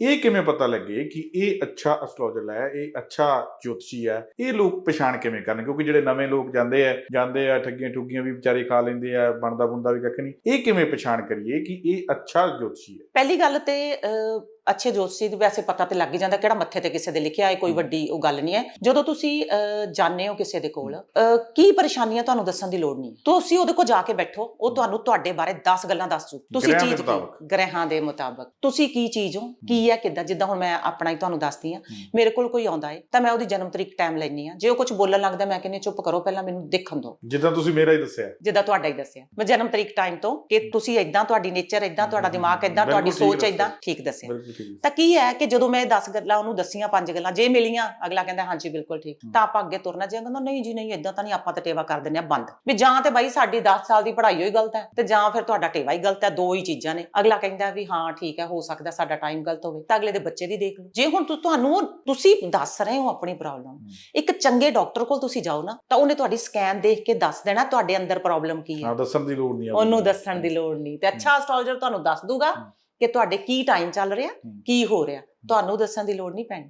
ਇਹ ਕਿਵੇਂ ਪਤਾ ਲੱਗੇ ਕਿ ਇਹ ਅੱਛਾ ਐਸਟ੍ਰੋਲੋਜਰ ਹੈ, ਇਹ ਅੱਛਾ ਜੋਤਸ਼ੀ ਹੈ, ਇਹ ਲੋਕ ਪਛਾਣ ਕਿਵੇਂ ਕਰਨ? ਕਿਉਂਕਿ ਜਿਹੜੇ ਨਵੇਂ ਲੋਕ ਜਾਂਦੇ ਆ ਜਾਂਦੇ ਆ, ਠੱਗੀਆਂ ਠੁੱਗੀਆਂ ਵੀ ਵਿਚਾਰੇ ਖਾ ਲੈਂਦੇ ਆ ਬਣਦਾ ਬੁੰਦਾ ਵੀ ਕੱਖ ਨਹੀਂ। ਇਹ ਕਿਵੇਂ ਪਛਾਣ ਕਰੀਏ ਕਿ ਇਹ ਅੱਛਾ ਜੋਤਸ਼ੀ ਹੈ? ਪਹਿਲੀ ਗੱਲ ਤੇ ਅੱਛੇ ਜੋਤਸ਼ੀ ਦੀ ਵੈਸੇ ਪਤਾ ਤੇ ਲੱਗ ਹੀ ਜਾਂਦਾ ਕਿਹੜਾ ਮੱਥੇ ਤੇ ਕਿਸੇ ਦੇ ਲਿਖਿਆ ਹੈ ਕੋਈ। ਵੱਡੀ ਉਹ ਗੱਲ ਨਹੀਂ ਹੈ। ਜਦੋਂ ਤੁਸੀਂ ਜਾਂਦੇ ਹੋ ਕਿਸੇ ਦੇ ਕੋਲ ਕੀ ਪਰੇਸ਼ਾਨੀਆਂ ਤੁਹਾਨੂੰ ਦੱਸਣ ਦੀ ਲੋੜ ਨਹੀਂ? ਤੁਸੀਂ ਉਹਦੇ ਕੋਲ ਜਾ ਕੇ ਬੈਠੋ ਉਹ ਤੁਹਾਨੂੰ ਤੁਹਾਡੇ ਬਾਰੇ 10 ਗੱਲਾਂ ਦੱਸ। ਦੂ ਤੁਸੀਂ ਚੀਜ਼ ਗ੍ਰਹਿਾਂ ਦੇ ਮੁਤਾਬਕ। ਤੁਸੀਂ ਕੀ ਚੀਜ਼ ਹੋ ਕੀ ਹੈ। ਕਿੱਦਾਂ? ਜਿੱਦਾਂ ਹੁਣ ਮੈਂ ਆਪਣਾ ਹੀ ਤੁਹਾਨੂੰ ਦੱਸਦੀ ਆ। ਮੇਰੇ ਕੋਲ ਕੋਈ ਆਉਂਦਾ ਹੈ ਤਾਂ ਮੈਂ ਉਹਦੀ ਜਨਮ ਤਰੀਕ ਟਾਈਮ ਲੈਣੀ ਆ ਜੇ ਉਹ ਕੁਝ ਬੋਲਣ ਲੱਗਦਾ ਮੈਂ ਕਹਿੰਦੀ ਚੁੱਪ ਕਰੋ ਪਹਿਲਾਂ ਮੈਨੂੰ ਦੇਖਣ ਦਿਓ। ਜਿੱਦਾਂ ਤੁਸੀਂ ਮੇਰਾ ਹੀ ਦੱਸਿਆ। ਜਿੱਦਾਂ ਤੁਹਾਡਾ ਹੀ ਦੱਸਿਆ। ਮੈਂ ਜਨਮ ਤਰੀਕ ਟਾਈਮ ਤੋਂ ਕਿ ਤੁਸੀਂ ਇਦਾਂ ਤੁਹਾਡੀ ਨੇਚਰ ਇਦਾਂ ਤੁਹਾਡਾ ਦਿਮਾਗ ਇਦਾਂ ਤੁਹਾਡੀ ਸੋਚ ਇਦਾਂ। ਠੀਕ ਦੱਸਿਆ। ਤਾਂ ਕੀ ਹੈ ਕਿ ਜਦੋਂ ਮੈਂ 10 ਗੱਲਾਂ ਉਹਨੂੰ ਦੱਸੀਆਂ ਪੰਜ ਗੱਲਾਂ ਜੇ ਮਿਲੀਆਂ ਅਗਲਾ ਕਹਿੰਦਾ ਹਾਂਜੀ ਬਿਲਕੁਲ ਠੀਕ। ਤਾਂ ਆਪਾਂ ਅੱਗੇ ਤੁਰਨਾ। ਜੇ ਕਹਿੰਦਾ ਨਹੀਂ ਜੀ ਨਹੀਂ ਇਦਾਂ ਤਾਂ ਨਹੀਂ ਆਪਾਂ ਤਾਂ ਟੇਵਾ ਕਰ ਦਿੰਦੇ ਆ ਬੰਦ। ਵੀ ਜਾਂ ਤੇ ਬਾਈ ਸਾਡੀ 10 ਸਾਲ ਦੀ ਪੜ੍ਹਾਈ ਹੋਈ ਗਲਤ ਹੈ ਤੇ ਜਾਂ ਫਿਰ ਤੁਹਾਡਾ ਟੇਵਾ ਹੀ ਗਲਤ ਹੈ ਦੋ ਹੀ ਚੀਜ਼ਾਂ ਨੇ। ਅਗਲਾ ਕਹਿੰਦਾ ਵੀ ਹਾਂ ਠੀਕ ਹੈ ਹੋ ਸਕਦਾ ਸਾਡਾ ਟਾਈਮ ਗਲਤ ਹੋਵੇ। ਤਾਂ ਅਗਲੇ ਦੇ ਬੱਚੇ ਦੀ ਦੇਖ ਲਓ। ਜੇ ਹੁਣ ਤੁਹਾਨੂੰ ਤੁਸੀਂ ਦੱਸ ਰਹੇ ਹੋ ਆਪਣੀ ਪ੍ਰੋਬਲਮ ਇੱਕ ਚੰਗੇ ਡਾਕਟਰ ਕੋਲ ਤੁਸੀਂ ਜਾਓ ਨਾ ਤਾਂ ਉਹਨੇ ਤੁਹਾਡੀ ਸਕੈਨ ਦੇਖ ਕੇ ਦੱਸ ਦੇਣਾ ਤੁਹਾਡੇ ਅੰਦਰ ਪ੍ਰੋਬਲਮ ਕੀ ਹੈ। ਹਾਂ ਦੱਸਣ ਦੀ ਲੋੜ ਨਹੀਂ ਉਹਨੂੰ ਦੱਸਣ ਦੀ ਲੋੜ ਨਹੀਂ ਤੇ ਅੱਛਾ ਐਸਟ੍ਰੋਲੋਜਰ ਤੁਹਾਨੂੰ ਦੱਸ ਦੂਗਾ। ਕਿ ਤੁਹਾਡੇ ਕੀ ਟਾਈਮ ਚੱਲ ਰਿਹਾ। ਕੀ ਹੋ ਰਿਹਾ? ਤੁਹਾਨੂੰ ਦੱਸਣ ਦੀ ਲੋੜ ਨਹੀਂ ਪੈਣੀ।